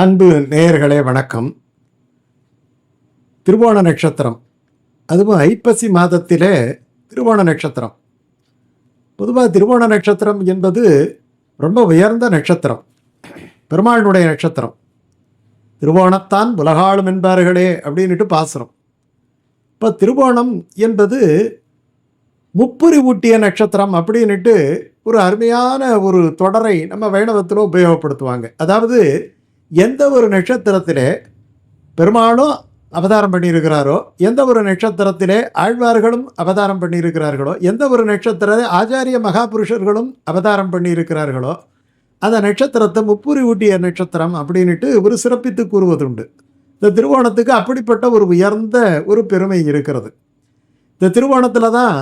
அன்பு நேயர்களே வணக்கம். திருவோண நட்சத்திரம். அதுவும் ஐப்பசி மாதத்திலே திருவோண நட்சத்திரம். பொதுவாக திருவோண நட்சத்திரம் என்பது ரொம்ப உயர்ந்த நட்சத்திரம். பெருமாளினுடைய நட்சத்திரம். திருவோணத்தான் உலகாளும் என்பார்களே அப்படின்னுட்டு பாசுரம் இப்போ திருவோணம் என்பது முப்புரி ஊட்டிய நட்சத்திரம் அப்படின்னுட்டு ஒரு அருமையான ஒரு தொடரை நம்ம வைணவத்தில் உபயோகப்படுத்துவாங்க. அதாவது எந்த ஒரு நட்சத்திரத்திலே பெருமாளும் அவதாரம் பண்ணியிருக்கிறாரோ எந்த ஒரு நட்சத்திரத்திலே ஆழ்வார்களும் அவதாரம் பண்ணியிருக்கிறார்களோ எந்த ஒரு நட்சத்திர ஆச்சாரிய மகாபுருஷர்களும் அவதாரம் பண்ணியிருக்கிறார்களோ அந்த நட்சத்திரத்தை முப்புரி ஊட்டிய நட்சத்திரம் அப்படின்ட்டு ஒரு சிறப்பித்து கூறுவதுண்டு. இந்த திருவோணத்துக்கு அப்படிப்பட்ட ஒரு உயர்ந்த ஒரு பெருமை இருக்கிறது. இந்த திருவோணத்தில் தான்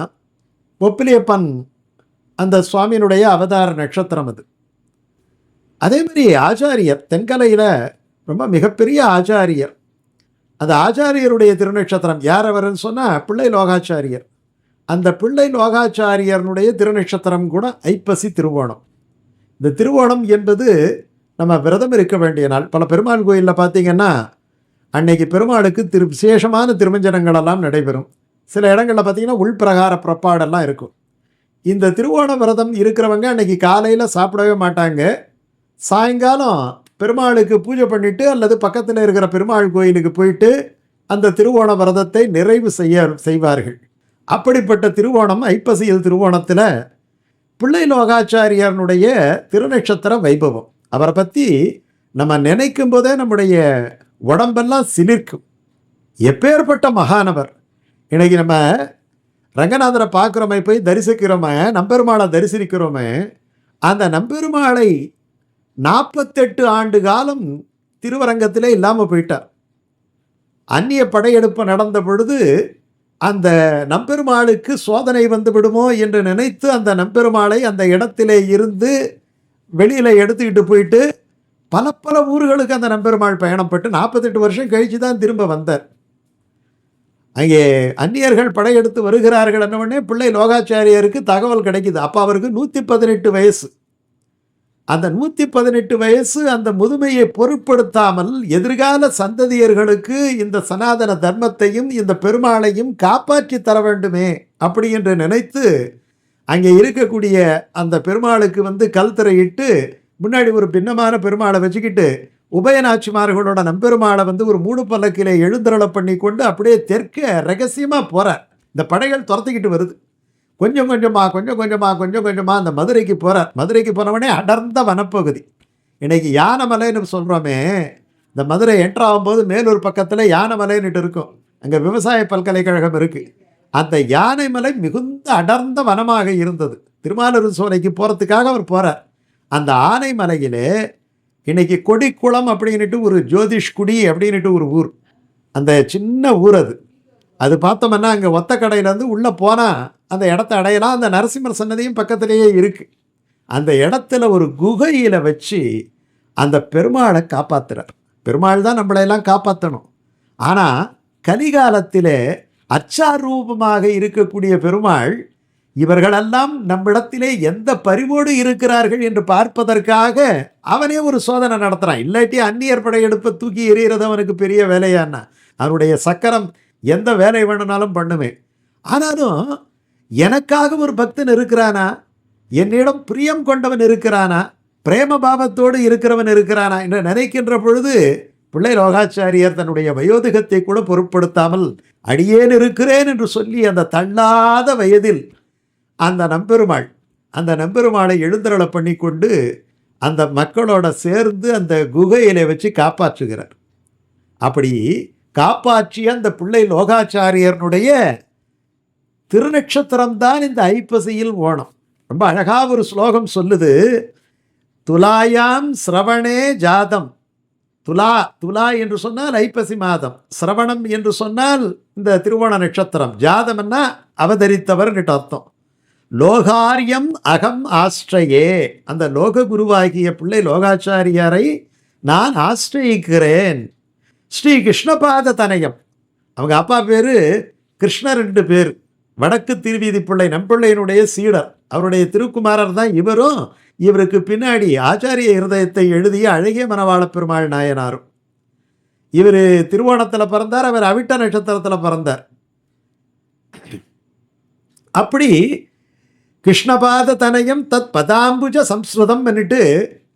ஒப்பிலியப்பன் அந்த சுவாமியினுடைய அவதார நட்சத்திரம் அது. அதே மாதிரி ஆச்சாரியர் தென்கலையில் ரொம்ப மிகப்பெரிய ஆச்சாரியர். அந்த ஆச்சாரியருடைய திருநட்சத்திரம் யார் அவர்னு சொன்னால் பிள்ளை லோகாச்சாரியர். அந்த பிள்ளை லோகாச்சாரியனுடைய திருநட்சத்திரம் கூட ஐப்பசி திருவோணம். இந்த திருவோணம் என்பது நம்ம விரதம் இருக்க வேண்டிய நாள். பல பெருமாள் கோயிலில் பார்த்தீங்கன்னா அன்னைக்கு பெருமாளுக்கு திரு விசேஷமான திருமஞ்சனங்களெல்லாம் நடைபெறும். சில இடங்களில் பார்த்தீங்கன்னா உள்பிரகார புறப்பாடெல்லாம் இருக்கும். இந்த திருவோண விரதம் இருக்கிறவங்க அன்னைக்கு காலையில் சாப்பிடவே மாட்டாங்க. சாயங்காலம் பெருமாளுக்கு பூஜை பண்ணிட்டு அல்லது பக்கத்தில் இருக்கிற பெருமாள் கோயிலுக்கு போயிட்டு அந்த திருவோண விரதத்தை நிறைவு செய்ய செய்வார்கள். அப்படிப்பட்ட திருவோணம் ஐப்பசியல் திருவோணத்தில் பிள்ளை லோகாச்சாரியனுடைய திருநட்சத்திர வைபவம். அவரை பற்றி நம்ம நினைக்கும் போதே நம்முடைய உடம்பெல்லாம் சிலிர்க்கும். எப்பேற்பட்ட மகானவர். இன்றைக்கி நம்ம ரங்கநாதரை பார்க்குறோமே போய் தரிசிக்கிறோமே நம்பெருமாளை தரிசிக்கிறோமே அந்த நம்பெருமாளை நாற்பத்தெட்டு ஆண்டு காலம் திருவரங்கத்திலே இல்லாமல் போயிட்டார். அந்நிய படையெடுப்பு நடந்த பொழுது அந்த நம்பெருமாளுக்கு சோதனை வந்து விடுமோ என்று நினைத்து அந்த நம்பெருமாளை அந்த இடத்திலே இருந்து வெளியில் எடுத்துக்கிட்டு போயிட்டு பல பல ஊர்களுக்கு அந்த நம்பெருமாள் பயணப்பட்டு நாற்பத்தெட்டு வருஷம் கழித்து தான் திரும்ப வந்தார். அங்கே அந்நியர்கள் படையெடுத்து வருகிறார்கள் என்ன உடனே பிள்ளை லோகாச்சாரியருக்கு தகவல் கிடைக்குது. அப்போ அவருக்கு நூற்றி பதினெட்டு வயசு. அந்த நூற்றி பதினெட்டு வயசு அந்த முதுமையை பொருட்படுத்தாமல் எதிர்கால சந்ததியர்களுக்கு இந்த சனாதன தர்மத்தையும் இந்த பெருமாளையும் காப்பாற்றி தர வேண்டுமே அப்படி என்று நினைத்து அங்கே இருக்கக்கூடிய அந்த பெருமாளுக்கு வந்து கல்தரையிட்டு முன்னாடி ஒரு பின்னமான பெருமாளை வச்சுக்கிட்டு உபயநாச்சிமார்களோட நம்பெருமாளை வந்து ஒரு மூணு பல்லக்கிலே எழுந்தருளை பண்ணி கொண்டு அப்படியே தெற்க ரகசியமாக போகிறார் இந்த படைகள் துரத்திக்கிட்டு வருது. கொஞ்சம் கொஞ்சமாக கொஞ்சம் கொஞ்சமாக கொஞ்சம் கொஞ்சமாக அந்த மதுரைக்கு போகிறார் மதுரைக்கு போனவனே அடர்ந்த வனப்பகுதி. இன்றைக்கி யானைமலைன்னு சொல்கிறோமே இந்த மதுரை என்ட்ரு ஆகும்போது மேலூர் பக்கத்தில் யானைமலைன்னுட்டு இருக்கும். அங்கே விவசாய பல்கலைக்கழகம் இருக்குது அந்த யானைமலை மிகுந்த அடர்ந்த வனமாக இருந்தது. திருமாலூர் சோலைக்கு போகிறதுக்காக அவர் போகிறார் அந்த ஆனைமலையிலே இன்றைக்கி கொடிக்குளம் அப்படின்னுட்டு ஒரு ஜோதிஷ்குடி அப்படின்னுட்டு ஒரு ஊர். அந்த சின்ன ஊர் அது. அது பார்த்தோம்னா அங்கே ஒத்த கடையிலேருந்து உள்ளே போனால் அந்த இடத்த அடையலாம். அந்த நரசிம்மர் சன்னதியும் பக்கத்திலேயே இருக்குது அந்த இடத்துல ஒரு குகையில் வச்சு அந்த பெருமாளை காப்பாற்றுறார் பெருமாள் தான் நம்மளையெல்லாம் காப்பாற்றணும் ஆனால் கலிகாலத்திலே அச்சாரூபமாக இருக்கக்கூடிய பெருமாள் இவர்களெல்லாம் நம்மிடத்திலே எந்த பரிவோடு இருக்கிறார்கள் என்று பார்ப்பதற்காக அவனே ஒரு சோதனை நடத்துகிறான் இல்லாட்டி அந்நியர் படையெடுப்பை தூக்கி எறிகிறது அவனுக்கு பெரிய வேலையான்னா. அவனுடைய சக்கரம் எந்த வேலை வேணும்னாலும் பண்ணுவேன். ஆனாலும் எனக்காக ஒரு பக்தன் இருக்கிறானா? என்னிடம் பிரியம் கொண்டவன் இருக்கிறானா? பிரேம பாவத்தோடு இருக்கிறவன் இருக்கிறானா? என்று நினைக்கின்ற பொழுது பிள்ளை ரோகாச்சாரியர் தன்னுடைய வயோதிகத்தை கூட பொருட்படுத்தாமல் அடியேன் இருக்கிறேன் என்று சொல்லி அந்த தள்ளாத வயதில் அந்த நம்பெருமாள் அந்த நம்பெருமாளை எழுந்தருளை பண்ணி கொண்டு அந்த மக்களோட சேர்ந்து அந்த குகையில வச்சு காப்பாற்றுகிறார். அப்படி காப்பாற்றிய அந்த பிள்ளை லோகாச்சாரியனுடைய திருநட்சத்திரம்தான் இந்த ஐப்பசியில் ஓணம். ரொம்ப அழகாக ஒரு ஸ்லோகம் சொல்லுது. துலாயாம் சிரவணே ஜாதம். துலா துலா என்று சொன்னால் ஐப்பசி மாதம். சிரவணம் என்று சொன்னால் இந்த திருவோண நட்சத்திரம். ஜாதம்னா அவதரித்தவர்னு அர்த்தம். லோகாரியம் அகம் ஆஸ்ட்ரையே அந்த லோக குருவாகிய பிள்ளை லோகாச்சாரியாரை நான் ஆஸ்ரயிக்கிறேன் ஸ்ரீ கிருஷ்ணபாத தனயம் அவங்க அப்பா பேர் கிருஷ்ணர் ரெண்டு பேர். வடக்கு திருவீதி பிள்ளை நம்பிள்ளையினுடைய சீடர். அவருடைய திருக்குமாரர் தான் இவரும். இவருக்கு பின்னாடி ஆச்சாரிய இருதயத்தை எழுதிய அழகிய மனவாள பெருமாள் நாயனாரும். இவர் திருவோணத்தில் பிறந்தார் அவர் அவிட்ட நட்சத்திரத்தில் பிறந்தார். அப்படி கிருஷ்ணபாத தனயம் தத் பதாம்புஜ சம்ஸ்கிருதம் பண்ணிட்டு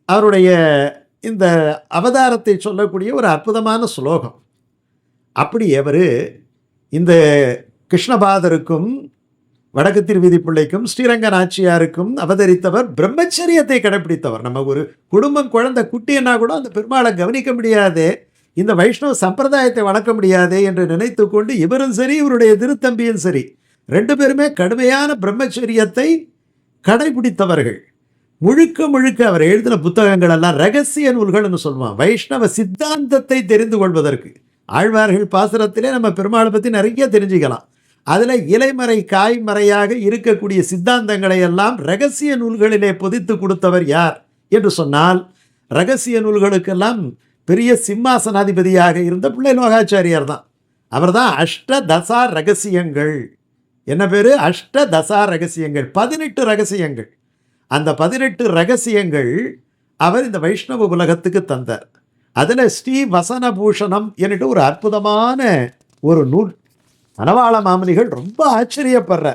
அவருடைய இந்த அவதாரத்தை சொல்லக்கூடிய ஒரு அற்புதமான ஸ்லோகம். அப்படி அவர் இந்த கிருஷ்ணபாதருக்கும் வடக்கு திருவிதி பிள்ளைக்கும் ஸ்ரீரங்க நாச்சியாருக்கும் அவதரித்தவர் பிரம்மச்சரியத்தை கடைப்பிடித்தவர். நம்ம ஒரு குடும்பம் குழந்தை குட்டின்னா கூட அந்த பெருமாளை கவனிக்க முடியாது இந்த வைஷ்ணவ சம்பிரதாயத்தை வளர்க்க முடியாது என்று நினைத்து கொண்டு இவரும் சரி இவருடைய திருத்தம்பியும் சரி ரெண்டு பேருமே கடுமையான பிரம்மச்சரியத்தை கடைபிடித்தவர்கள் முழுக்க முழுக்க அவர் எழுதின புத்தகங்கள் எல்லாம் ரகசிய நூல்கள்னு சொல்லுவான் வைஷ்ணவ சித்தாந்தத்தை தெரிந்து கொள்வதற்கு. ஆழ்வார்கள் பாசுரத்திலே நம்ம பெருமாளை பற்றி நிறைய தெரிஞ்சுக்கலாம். அதில் இலைமறை காய்மறையாக இருக்கக்கூடிய சித்தாந்தங்களை எல்லாம் ரகசிய நூல்களிலே பொதித்து கொடுத்தவர் யார் என்று சொன்னால் ரகசிய நூல்களுக்கெல்லாம் பெரிய சிம்மாசனாதிபதியாக இருந்த பிள்ளை லோகாச்சாரியார் தான். அவர் தான் அஷ்ட தசா ரகசியங்கள். என்ன பேர்? அஷ்ட தசா ரகசியங்கள். பதினெட்டு ரகசியங்கள். அந்த பதினெட்டு ரகசியங்கள் அவர் இந்த வைஷ்ணவ உலகத்துக்கு தந்தார். அதில் ஸ்ரீ வசனபூஷணம் என்னட்டு ஒரு அற்புதமான ஒரு நூல். மணவாள மாமனிகள் ரொம்ப ஆச்சரியப்படுற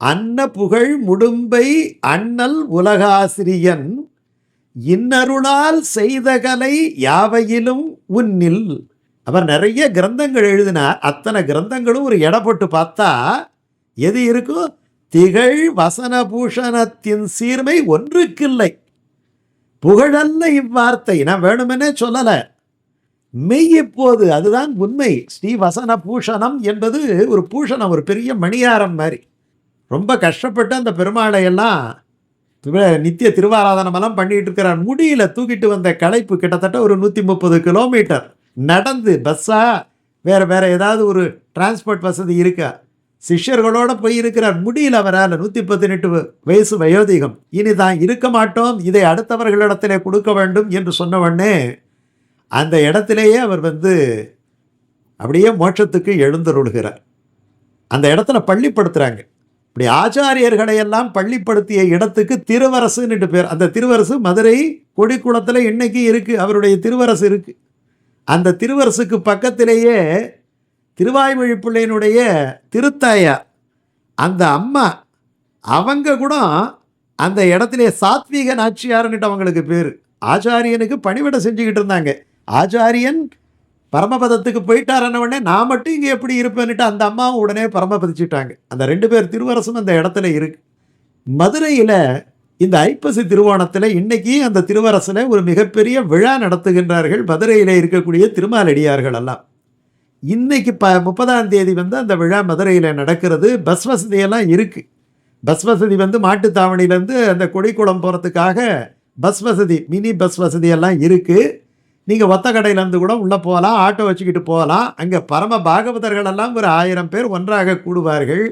அன்ன புகழ் முடும்பை அண்ணல் உலகாசிரியன் இன்னருளால் செய்த கலை யாவையிலும் உன்னில். அவர் நிறைய கிரந்தங்கள் எழுதினார். அத்தனை கிரந்தங்களும் ஒரு இடப்பட்டு பார்த்தா எது இருக்கும் திகழ் வசனபூஷணத்தின் சீர்மை ஒன்றுக்கில்லை. புகழல்ல இவ்வார்த்தை. நான் வேணுமெனே சொல்லலை. மெய் இப்போது அதுதான் உண்மை. ஸ்ரீ வசன பூஷணம் என்பது ஒரு பூஷணம் ஒரு பெரிய மணியாரம் மாதிரி. ரொம்ப கஷ்டப்பட்டு அந்த பெருமாளை எல்லாம் நித்திய திருவாராதனமெல்லாம் பண்ணிகிட்டு இருக்கிறார். முடியல தூக்கிட்டு வந்த களைப்பு கிட்டத்தட்ட ஒரு நூற்றி முப்பது கிலோமீட்டர். நடந்து பஸ்ஸாக வேறு வேறு ஏதாவது ஒரு டிரான்ஸ்போர்ட் வசதி இருக்கா? சிஷ்யர்களோட போய் இருக்கிறார் முடியல அவரால் நூற்றி பதினெட்டு வயசு வயோதிகம். இனி தான் இருக்க மாட்டோம். இதை அடுத்தவர்களிடத்திலே கொடுக்க வேண்டும் என்று சொன்னவொடனே அந்த இடத்திலேயே அவர் வந்து அப்படியே மோட்சத்துக்கு எழுந்தருள்கிறார். அந்த இடத்துல பள்ளிப்படுத்துகிறாங்க இப்படி ஆச்சாரியர்களை எல்லாம் பள்ளிப்படுத்திய இடத்துக்கு திருவரசுன்னுட்டு பேர். அந்த திருவரசு மதுரை கொடிக்குளத்தில் இன்னைக்கு இருக்குது அவருடைய திருவரசு இருக்குது அந்த திருவரசுக்கு பக்கத்திலேயே திருவாய்மொழி பிள்ளையினுடைய திருத்தாயார் அந்த அம்மா அவங்க கூட அந்த இடத்துல சாத்வீக நாச்சியார்னுட்டு அவங்களுக்கு பேர். ஆச்சாரியனுக்கு பணிவிடை செஞ்சுக்கிட்டு இருந்தாங்க. ஆச்சாரியன் பரமபதத்துக்கு போயிட்டாருன்ன உடனே நான் மட்டும் இங்கே எப்படி இருப்பேன்னுட்டு அந்த அம்மாவும் உடனே பரமபதிச்சிட்டாங்க. அந்த ரெண்டு பேர் திருவரசும் அந்த இடத்துல இருக்கு. மதுரையில் இந்த ஐப்பசி திருவோணத்தில் இன்னைக்கு அந்த திருவரசில் ஒரு மிகப்பெரிய விழா நடத்துகின்றார்கள் மதுரையில் இருக்கக்கூடிய திருமாலடியார்கள் எல்லாம். இன்றைக்கி ப முப்பதாம் தேதி வந்து அந்த விழா மதுரையில் நடக்கிறது. பஸ் வசதியெல்லாம் இருக்குது பஸ் வசதி வந்து மாட்டுத்தாவணிலேருந்து அந்த கொடிக்குளம் போகிறதுக்காக பஸ் வசதி மினி பஸ் வசதியெல்லாம் இருக்குது நீங்கள் ஒத்த கடையிலேருந்து கூட உள்ளே போகலாம் ஆட்டோ வச்சுக்கிட்டு போகலாம். அங்கே பரம பாகவதர்களெல்லாம் ஒரு ஆயிரம் பேர் ஒன்றாக கூடுவார்கள்.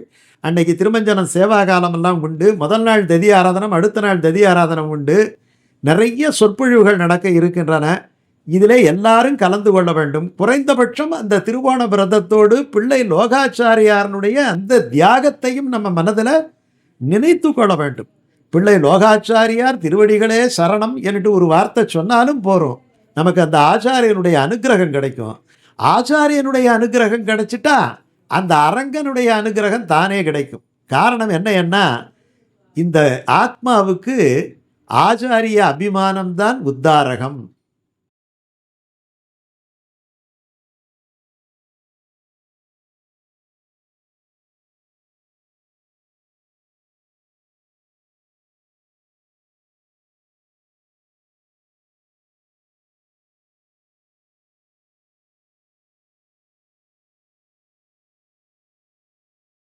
அன்னைக்கு திருமஞ்சனம் சேவா காலமெல்லாம் உண்டு. முதல் நாள் ததி ஆராதனம் அடுத்த நாள் ததி ஆராதனம் உண்டு. நிறைய சொற்பொழிவுகள் நடக்க இருக்கின்றன. இதிலே எல்லாரும் கலந்து கொள்ள வேண்டும். குறைந்தபட்சம் அந்த திருவோண விரதத்தோடு பிள்ளை லோகாச்சாரியாரனுடைய அந்த தியாகத்தையும் நம்ம மனதில் நினைத்து கொள்ள வேண்டும். பிள்ளை லோகாச்சாரியார் திருவடிகளே சரணம் என்று ஒரு வார்த்தை சொன்னாலும் போகிறோம் நமக்கு அந்த ஆச்சாரியனுடைய அனுக்கிரகம் கிடைக்கும். ஆச்சாரியனுடைய அனுக்கிரகம் கிடைச்சிட்டா அந்த அரங்கனுடைய அனுகிரகம் தானே கிடைக்கும். காரணம் என்ன என்ன? இந்த ஆத்மாவுக்கு ஆச்சாரிய அபிமானம்தான் உத்தாரகம்.